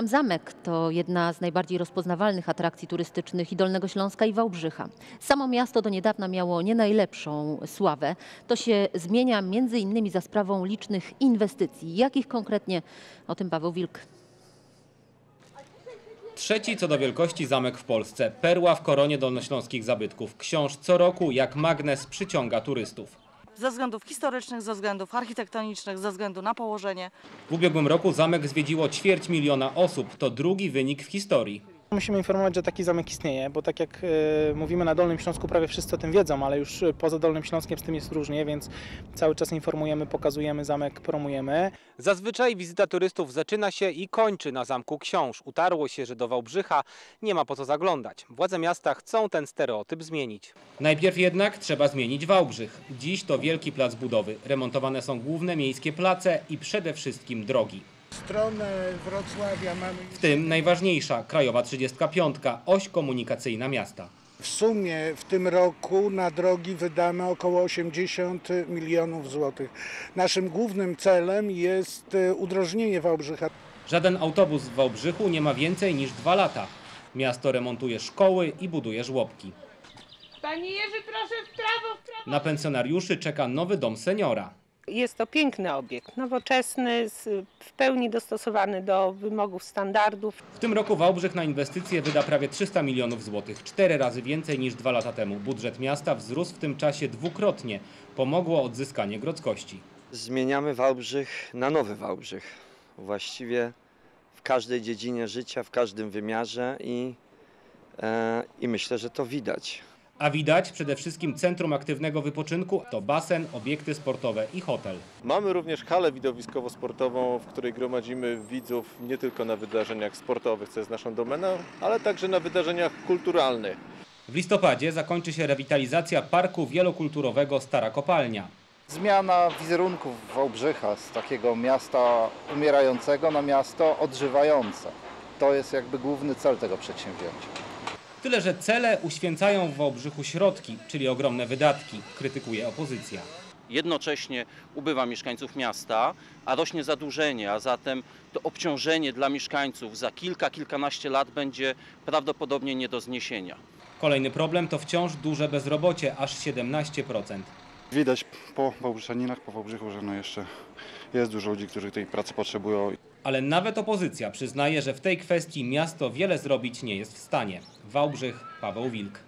Sam zamek to jedna z najbardziej rozpoznawalnych atrakcji turystycznych i Dolnego Śląska i Wałbrzycha. Samo miasto do niedawna miało nie najlepszą sławę. To się zmienia między innymi za sprawą licznych inwestycji. Jakich konkretnie? O tym Paweł Wilk. Trzeci co do wielkości zamek w Polsce. Perła w koronie dolnośląskich zabytków. Książ co roku jak magnes przyciąga turystów. Ze względów historycznych, ze względów architektonicznych, ze względu na położenie. W ubiegłym roku zamek zwiedziło ćwierć miliona osób. To drugi wynik w historii. Musimy informować, że taki zamek istnieje, bo tak jak e, mówimy na Dolnym Śląsku, prawie wszyscy o tym wiedzą, ale już e, poza Dolnym Śląskiem z tym jest różnie, więc cały czas informujemy, pokazujemy zamek, promujemy. Zazwyczaj wizyta turystów zaczyna się i kończy na Zamku Książ. Utarło się, że do Wałbrzycha nie ma po co zaglądać. Władze miasta chcą ten stereotyp zmienić. Najpierw jednak trzeba zmienić Wałbrzych. Dziś to wielki plac budowy. Remontowane są główne miejskie place i przede wszystkim drogi. Stronę Wrocławia mamy W tym najważniejsza, Krajowa 35, oś komunikacyjna miasta. w sumie w tym roku na drogi wydamy około 80 milionów złotych. Naszym głównym celem jest e, udrożnienie Wałbrzycha. Żaden autobus w Wałbrzychu nie ma więcej niż dwa lata. Miasto remontuje szkoły i buduje żłobki. Panie Jerzy, proszę w prawo, w prawo. Na pensjonariuszy czeka nowy dom seniora. Jest to piękny obiekt, nowoczesny, w pełni dostosowany do wymogów standardów. W tym roku Wałbrzych na inwestycje wyda prawie 300 milionów złotych, cztery razy więcej niż dwa lata temu. Budżet miasta wzrósł w tym czasie dwukrotnie. Pomogło odzyskanie grodzkości. zmieniamy Wałbrzych na nowy Wałbrzych. Właściwie w każdej dziedzinie życia, w każdym wymiarze i, e, i myślę, że to widać. A widać przede wszystkim centrum aktywnego wypoczynku to basen, obiekty sportowe i hotel. Mamy również halę widowiskowo-sportową, w której gromadzimy widzów nie tylko na wydarzeniach sportowych, co jest naszą domeną, ale także na wydarzeniach kulturalnych. W listopadzie zakończy się rewitalizacja parku wielokulturowego Stara Kopalnia. Zmiana wizerunku Wałbrzycha z takiego miasta umierającego na miasto odżywające. To jest jakby główny cel tego przedsięwzięcia. Tyle, że cele uświęcają w Wałbrzychu środki, czyli ogromne wydatki, krytykuje opozycja. Jednocześnie ubywa mieszkańców miasta, a rośnie zadłużenie, a zatem to obciążenie dla mieszkańców za kilka, kilkanaście lat będzie prawdopodobnie nie do zniesienia. Kolejny problem to wciąż duże bezrobocie, aż 17%. Widać po Wałbrzyszaninach, po Wałbrzychu, że no jeszcze jest dużo ludzi, którzy tej pracy potrzebują. Ale nawet opozycja przyznaje, że w tej kwestii miasto wiele zrobić nie jest w stanie. Wałbrzych, Paweł Wilk.